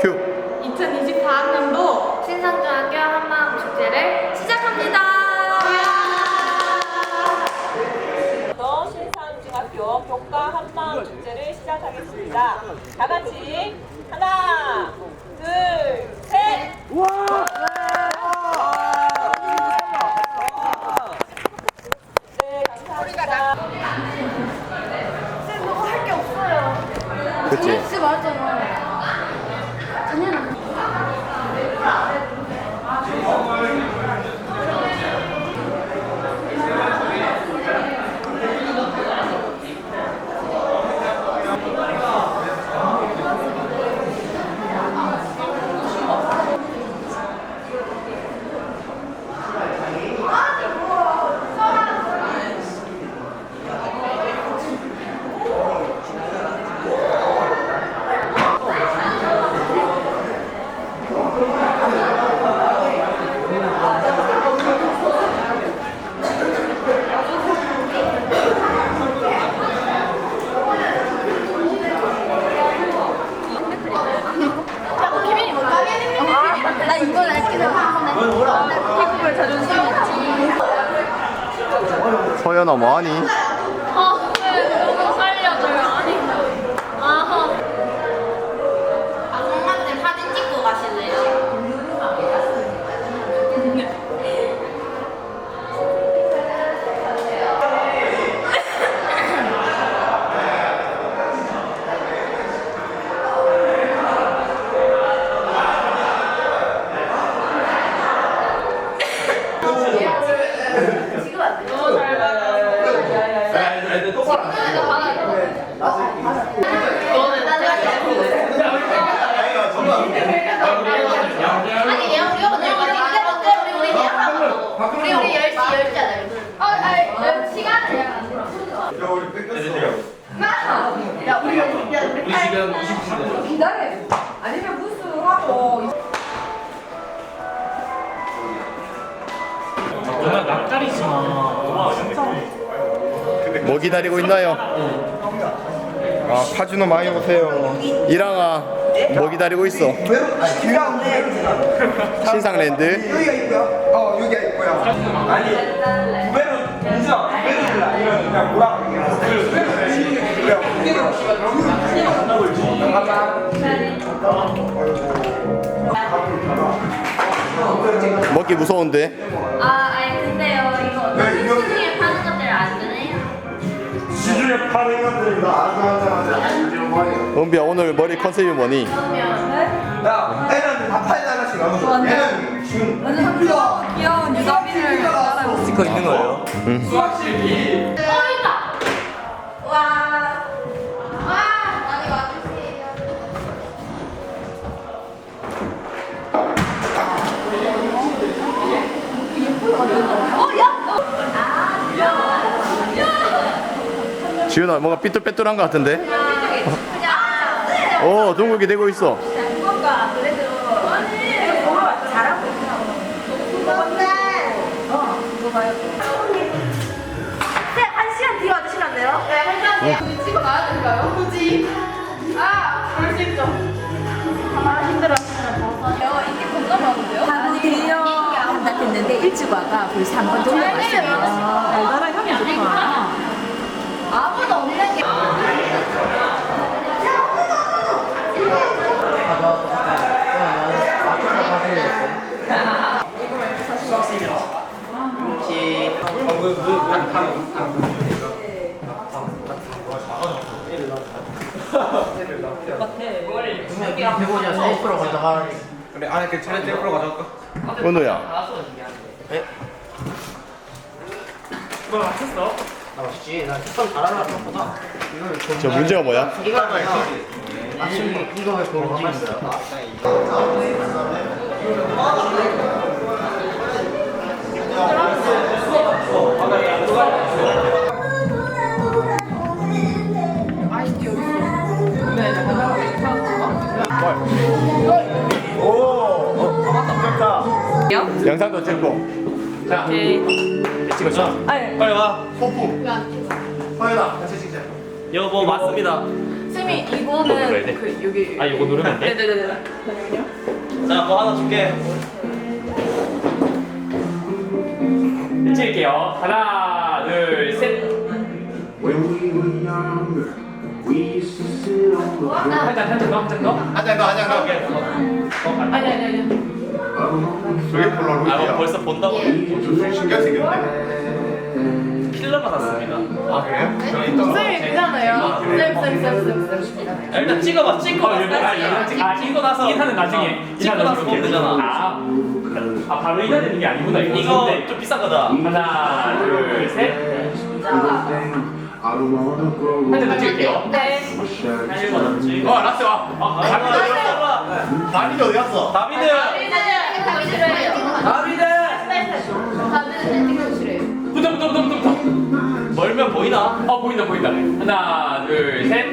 큐 2024학년도 신상중학교 한마음 축제를 시작합니다. 또 신산중학교 교과 한마음 축제를 시작하겠습니다. 다 같이 하나, 둘, 셋. 네, 감사합니다. 쌤, 너무 할게 없어요. 그치 진짜 말했잖아. 작년에 나 이걸 알게 되었는데 태국을 자존심 서연아 뭐하니? 우리 우리 10시 10시 하자 아, 아니, 시간을 예약 안 돼. 야 우리 야 우리 지금 20분 기다려. 아니면 무스 하고. 정말 낯가리지 마. 뭐 기다리고 있나요? 아 카지노 많이 오세요. 이랑아 뭐 기다리고 있어? 신상랜드 여기가 있고요. 어, 여기가 있고요. 아니, 구배로 인정. 구배로 몰라. 이런 그냥 뭐라 먹기 무서운데 아 아니 근데요 이거 시중에 은비야 오늘 머리 컨셉이 뭐니? 야, 애는 다 팔지 않았지. 애는 지금 귀여운 유가민을 따라 스티커 있는 거예요? 수학실이 어 있다 와 와 많이 와주세요 지윤아 뭔가 삐뚤빼뚤한 것 같은데? 어 둥글게 되고 있어 한 시간 뒤에 와주시면 안 돼요? 네한 시간 뒤에 찍어 놔야 될까요? 굳이. 아, 볼 수 있죠. 아, 힘들어. 이게 공감하는데요? 하고 대여 한다 했는데 일찍 와가 벌써 한번 정도 왔어요. 달달한 향이 좋다. 아무도 없는 게 그래 안에 그 차례 떼프로 가져갈까? 은우야 너 맞췄어? 나 맛있지. 나 식감 잘하는 것보다 저 문제가 뭐야? 이거 아침 이거 왜 그거 맛있어 영상도 찍고 자, 찍었죠? 빨리 와. 서연아 같이 찍자 여보 맞습니다. 쌤이 돼? 이거는 그 여기 아 이거 누르면 돼? 네네네 자, 뭐 하나 줄게. 찍을게요. 하나, 둘, 셋. 한 잔, 한잔 더, 한잔 더. 한장 더, 한장 더. 아니 아니 아니 저게 아, 폴라로이드야. 뭐 벌써 본다고? 신기하게 생겼네. 필러 받았습니다. 아, 그래요? 저는 이따가. 쌤이 괜찮아요 쌤쌤쌤쌤 야, 일단 찍어봐. 찍고 나서. 아, 찍고 나서. 인사는 나중에. 찍고 나서 보면 되잖아. 아, 아 바로 인사 되는 게 아니구나. 이거, 이거 좀 비싼 거다. 하나, 둘, 셋. 한잔더 찍을게요. 네한 1번 남지. 어, 라스 와. 아, 다비드 어디 갔어? 다리도 어디 갔어? 다비드! 다비드! 멀면 보이나? 어, 보인다, 보인다. 하나, 둘, 셋.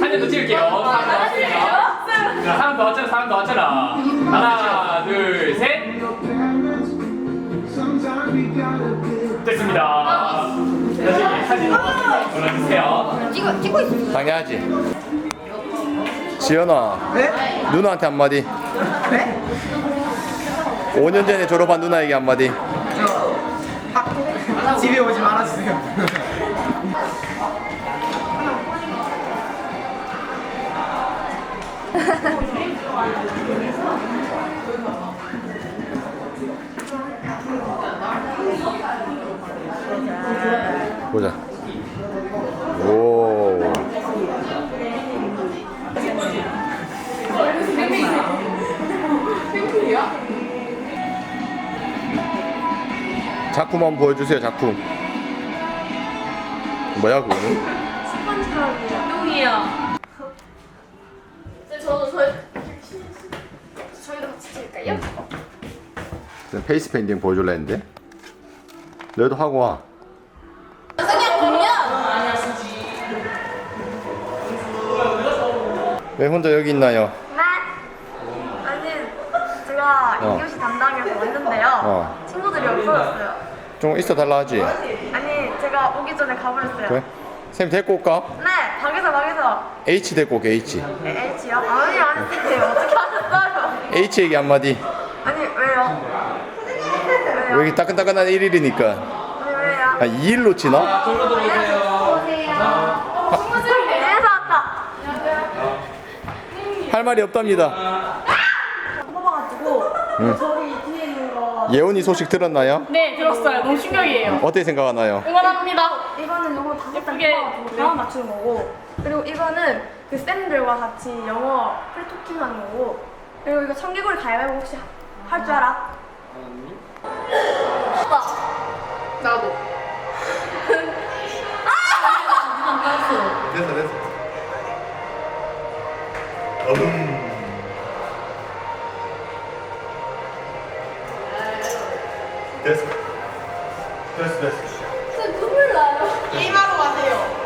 사진 더 찍을게요. 사진 더 왔습니다. 자, 사람 더 왔잖아, 사람 더 왔잖아. 하나, 둘, 셋. 됐습니다. 나중에 사진 올라주세요. 찍어 찍고 있어. 당연하지. 지연아. 누나한테 한마디. 5년 전에 졸업한 누나에게 한마디. 집에 오지 말아주세요. 보자. 오. 작품 한번 보여주세요. 작품. 뭐야 그거는? 똥이야 쌤 저도 저희 저희도 같이 찍을까요? 쌤 페이스 페인팅 보여줄라 했는데. 너도 하고 와. 그냥 공연. 왜 혼자 여기 있나요? 네. 아니 제가 어. 2교시 담당이어서 왔는데요. 어. 친구들이 없어졌어요. 좀 있어 달라 하지. 아니 제가 오기 전에 가버렸어요. 그래? 쌤 데리고 올까? 네, 방에서 방에서 H 데리고 올게 H. 에, H요? 아니 아니 어떻게 하셨어요? H 얘기 한마디. 아니 왜요? 왜 이렇게 따끈따끈한 1일이니까. 아니 왜요? 아 2일로 치나? 저로 들어오세요. 이래서 왔다. 할 말이 없답니다. 뽑아가지고 거 예원이 소식 들었나요? 네 들었어요 너무 충격이에요 어떻게 생각하나요? 응원합니다 이거는 영어 다섯 예쁘게. 단 다음 맞추는 거고 그리고 이거는 그 쌤들과 같이 영어 프리토킹 하는 거고 그리고 이거 청개구리 가위바위보 혹시 할 줄 알아? 나도 됐어 됐어. 됐어. 됐어 됐어. 쌤 눈물 나요. 게임하러 가세요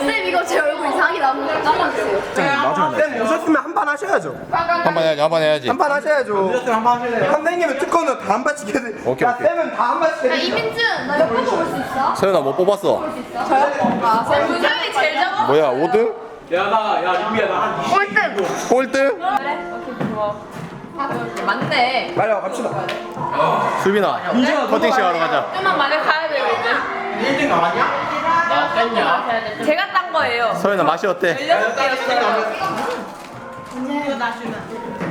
쌤 이거 제 얼굴 이상하게 남 남아주세요. 쌤 오셨으면 한 판 하셔야죠. 한 번 해야지 한 번 해야지. 한 판 하셔야죠. 한판 하실래요? 선생님은 특허는 다한판 시켜야 돼. 오케이, 야, 오케이. 쌤은 다한판 시켜야 야 돼. 이민준 나 옆에 볼수 있어? 서연아 뭐 뽑았어? 쌤 부장이 제일 작아 뭐야 5등? 야, 나, 야, 유미야, 나한 20. 꼴등? 맞네 빨리 와 갑시다. 수빈아 커팅 시간 하러 가자. 좀만 많이 가야 돼요 이제 1등 나왔냐? 제가 딴 거예요 서연아 맛이 어때? 16개였어요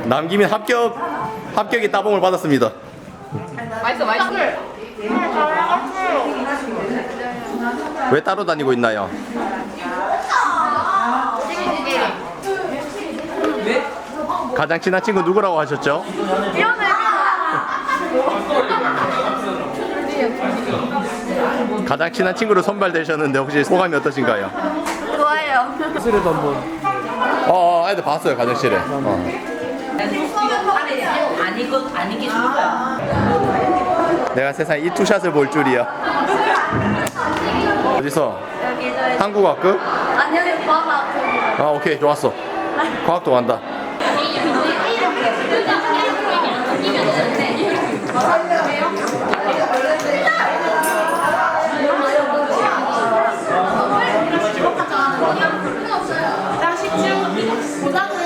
남기민 합격 합격의 따봉을 받았습니다. 맛있어 맛있어 왜 따로 다니고 있나요? 가장 친한 친구 누구라고 하셨죠? 가장 친한 친구로 선발되셨는데 혹시 소감이 어떠신가요? 좋아요. 어, 어 애들 봤어요 가정실에. 어. 좋은 거야. 내가 세상 이 투샷을 볼 줄이야. 어디서? 여기 저 한국학급? 아니요 과학. 아 오케이 좋았어. 과학도 간다. 딱 10층 보다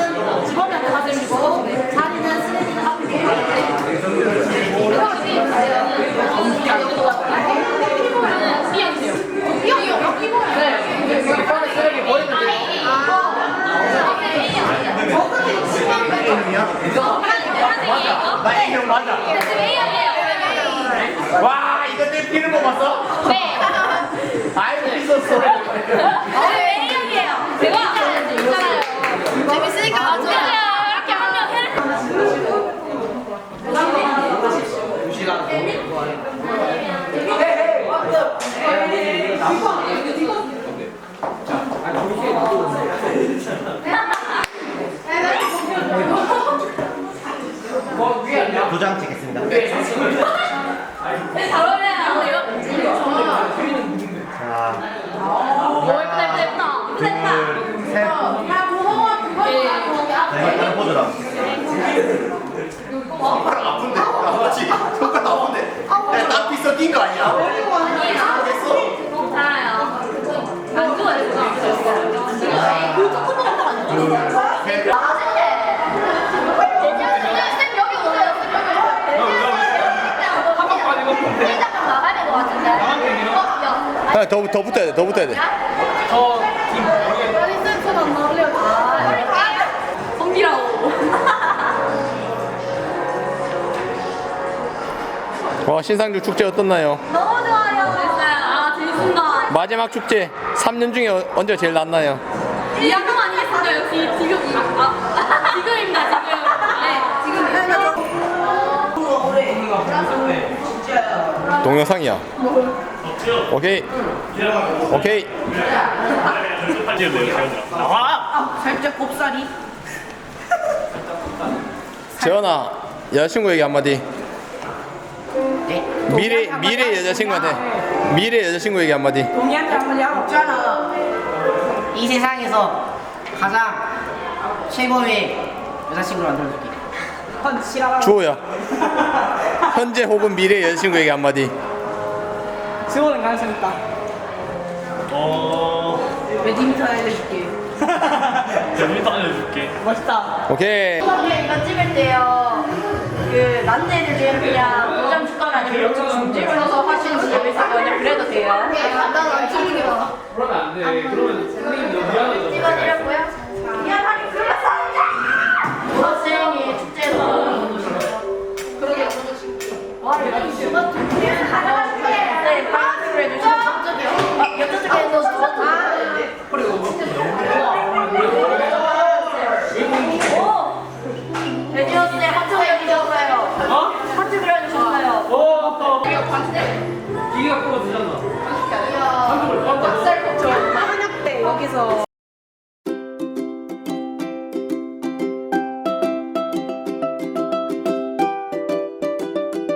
찢었어. 네, 매력이에요. 제가 재밌잖아요. 재밌으니까 맞아. 이렇게 하면 두 시간. 도장 찍겠습니다. 아, 더, 더 붙어야 돼, 더 붙어야 돼. 아니, 쌤, 안 나올래요. 성기라고. 와, 신상주 축제 어떻나요? 너무 좋아요. 됐어요. 아, 재밌습니다. 마지막 축제 3년 중에 어- 언제 제일 낫나요? 2학년 아니겠습니까? 역시 지금, 아, 아, 지금입니다, 지금. 네, 지금. 동영상이야. 오케이. 오케이. 나와 살짝 곱살이. 재현아, 여자친구에게 한마디. 네. 미래 미래 여자친구한테 미래 여자친구에게 한마디. 동이한테 한마디 하고 없잖아. 이 세상에서 가장 최고의 여자친구를 만들어줄게. 헌 싫어하고. 주호야. 현재 혹은 미래 여자친구에게 한마디. 수호는 가능성 있다. 어 배드민턴 알려줄게. 재밌다 알려줄게 멋있다. 오케이. 이렇게 이거 찍을 때요. 그 남자애들 중에 그냥 도장 주거나 아니면 이렇게 중지를 넣어서 하시는 분들 거냐 그래도 돼요. 간단한 친구가. 그러면 안 돼 그러면 선생님도 미안하죠 찍어드렸고요. 파란색으로 해주시고 아, 옆쪽에도 오!